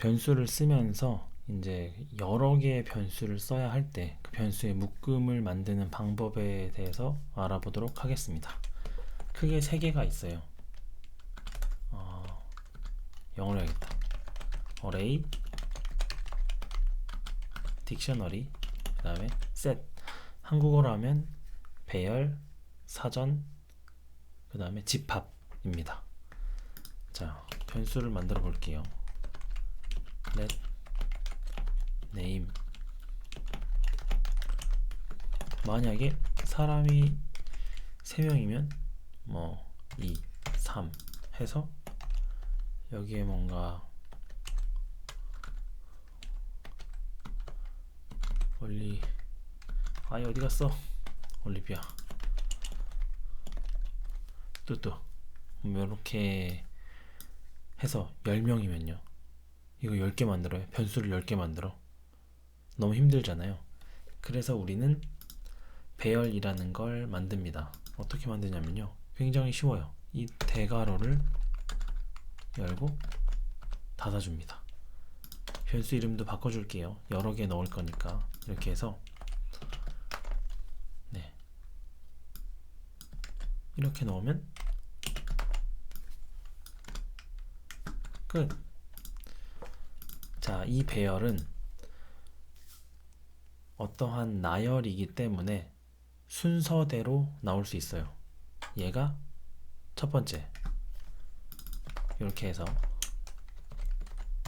변수를 쓰면서 이제 여러 개의 변수를 써야 할 때 그 변수의 묶음을 만드는 방법에 대해서 알아보도록 하겠습니다. 크게 세 개가 있어요. 어, 영어로 해야겠다. array, dictionary, 그 다음에 set. 한국어로 하면 배열, 사전, 그 다음에 집합입니다. 자, 변수를 만들어 볼게요. Let name 만약에 사람이 3명이면 뭐 2, 3 해서 여기에 뭔가 올리 아이 어디 갔어? 올리비아. 뚜뚜. 이렇게 해서 10명이면요 이거 10개 만들어요 변수를 10개 만들어. 너무 힘들잖아요. 그래서 우리는 배열이라는 걸 만듭니다. 어떻게 만드냐면요. 굉장히 쉬워요. 이 대괄호를 열고 닫아줍니다. 변수 이름도 바꿔줄게요. 여러 개 넣을 거니까. 이렇게 해서. 네. 이렇게 넣으면 끝. 자, 이 배열은 어떠한 나열이기 때문에 순서대로 나올 수 있어요. 얘가 첫 번째. 이렇게 해서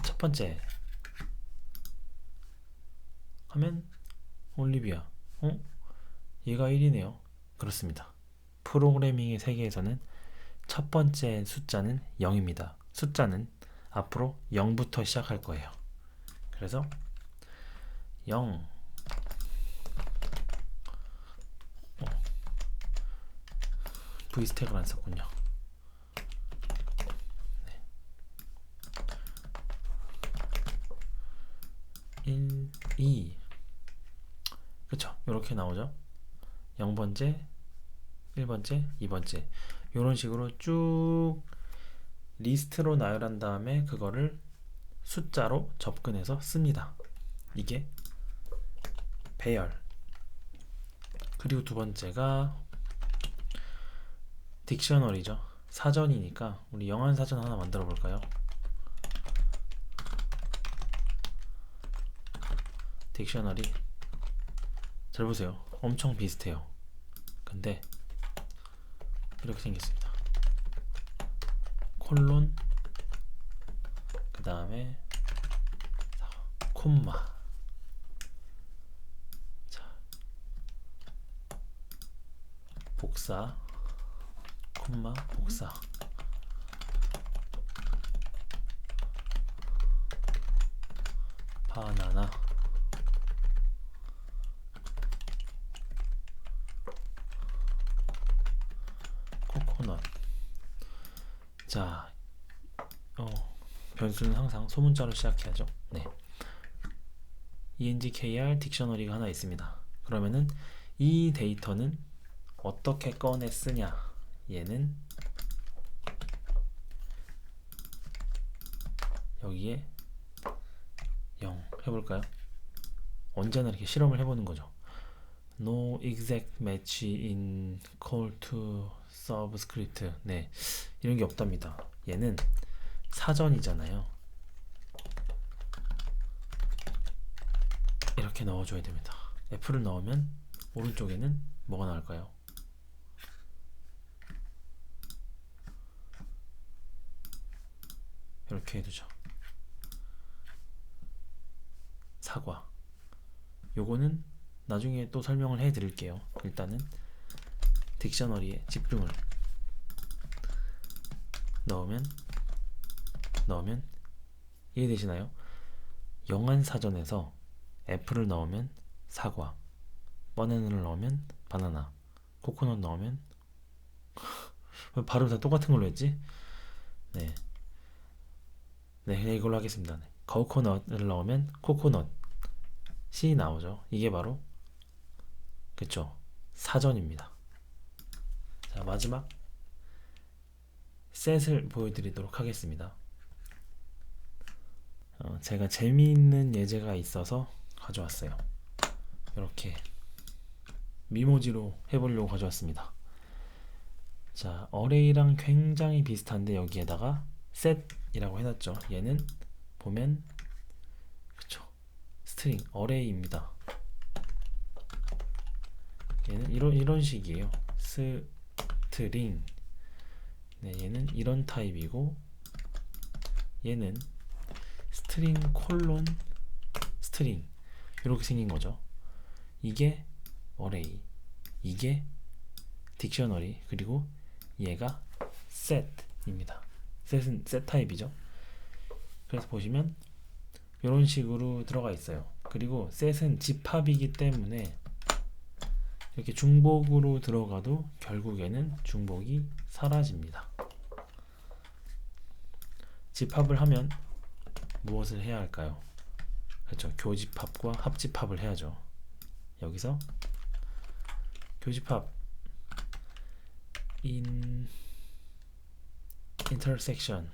첫 번째 하면 올리비아. 어? 얘가 1이네요. 그렇습니다. 프로그래밍의 세계에서는 첫 번째 숫자는 0입니다. 숫자는 앞으로 0부터 시작할 거예요. 그래서 0 어. V스택을 안 썼군요. 네. 1, 2 그쵸 이렇게 나오죠 0번째 1번째 2번째 이런 식으로 쭉 리스트로 나열한 다음에 그거를 숫자로 접근해서 씁니다. 이게 배열. 그리고 두 번째가 딕셔너리죠. 사전이니까 우리 영한 사전 하나 만들어 볼까요? 딕셔너리 잘 보세요. 엄청 비슷해요. 근데 이렇게 생겼습니다. 콜론 그 다음에 콤마. 자 복사. 콤마 복사. 바나나. 코코넛. 자, 어, 변수는 항상 소문자로 시작해야죠. 네. ENGKR 딕셔너리가 하나 있습니다. 그러면은 이 데이터는 어떻게 꺼내 쓰냐? 얘는 여기에 0 해볼까요? 언제나 이렇게 실험을 해보는 거죠. No exact match in call to subscript. 네, 이런 게 없답니다. 얘는 사전이잖아요. 이렇게 넣어줘야 됩니다. F를 넣으면 오른쪽에는 뭐가 나올까요? 이렇게 해두죠. 사과. 요거는 나중에 또 설명을 해 드릴게요. 일단은 딕셔너리에 집중을 넣으면 넣으면 이해되시나요? 영한 사전에서 애플을 넣으면 사과, 바나나를 넣으면 바나나, 코코넛 넣으면 왜 발음 다 똑같은 걸로 했지? 네, 네 그냥 이걸로 하겠습니다. 네. 코코넛을 넣으면 코코넛이 나오죠. 이게 바로 그쵸 사전입니다. 자 마지막 셋을 보여드리도록 하겠습니다. 어, 제가 재미있는 예제가 있어서 가져왔어요. 이렇게 미모지로 해보려고 가져왔습니다. 자, 어레이랑 굉장히 비슷한데 여기에다가 set이라고 해놨죠. 얘는 보면 그쵸 스트링 어레이입니다. 얘는 이런 이런 식이에요. 스트링. 네, 얘는 이런 타입이고 얘는 스트링 콜론 스트링 이렇게 생긴 거죠. 이게 어레이, 이게 딕셔너리 그리고 얘가 set입니다. set은 set 타입이죠. 그래서 보시면 이런 식으로 들어가 있어요. 그리고 set은 집합이기 때문에 이렇게 중복으로 들어가도 결국에는 중복이 사라집니다. 집합을 하면 무엇을 해야 할까요? 그렇죠. 교집합과 합집합을 해야죠. 여기서 교집합 in intersection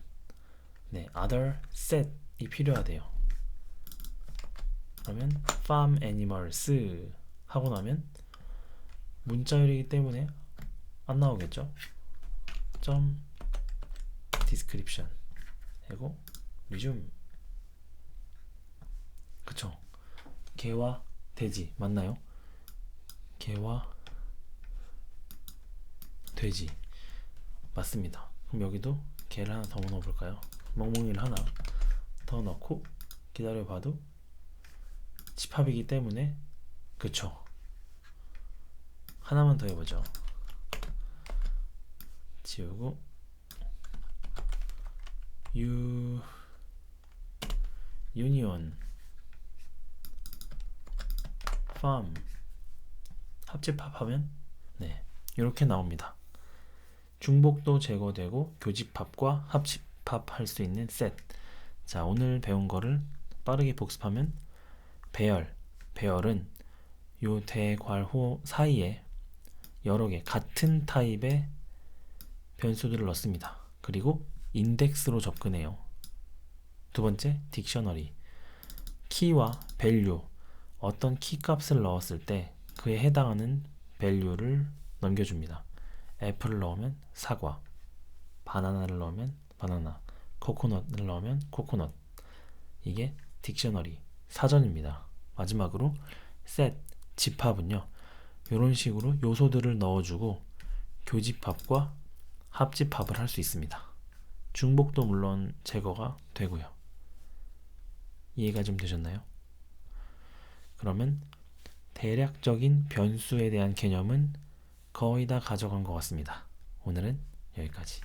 네, other set이 필요하대요. 그러면 farm animals 하고 나면 문자열이기 때문에 안 나오겠죠? 점 description 하고 resume 그쵸? 개와 돼지 맞나요? 개와 돼지 맞습니다. 그럼 여기도 개를 하나 더 넣어볼까요? 멍멍이를 하나 더 넣고 기다려봐도 집합이기 때문에 그쵸? 하나만 더 해보죠. 지우고 유 유니온 팜 합집합하면 네 이렇게 나옵니다. 중복도 제거되고 교집합과 합집합 할 수 있는 셋. 자 오늘 배운 거를 빠르게 복습하면 배열 배열은 요 대괄호 사이에 여러 개 같은 타입의 변수들을 넣습니다. 그리고 인덱스로 접근해요. 두 번째, 딕셔너리. 키와 밸류. 어떤 키 값을 넣었을 때 그에 해당하는 밸류를 넘겨줍니다. 애플을 넣으면 사과, 바나나를 넣으면 바나나, 코코넛을 넣으면 코코넛. 이게 딕셔너리, 사전입니다. 마지막으로 셋, 집합은요. 이런 식으로 요소들을 넣어주고 교집합과 합집합을 할 수 있습니다. 중복도 물론 제거가 되고요. 이해가 좀 되셨나요? 그러면 대략적인 변수에 대한 개념은 거의 다 가져간 것 같습니다. 오늘은 여기까지.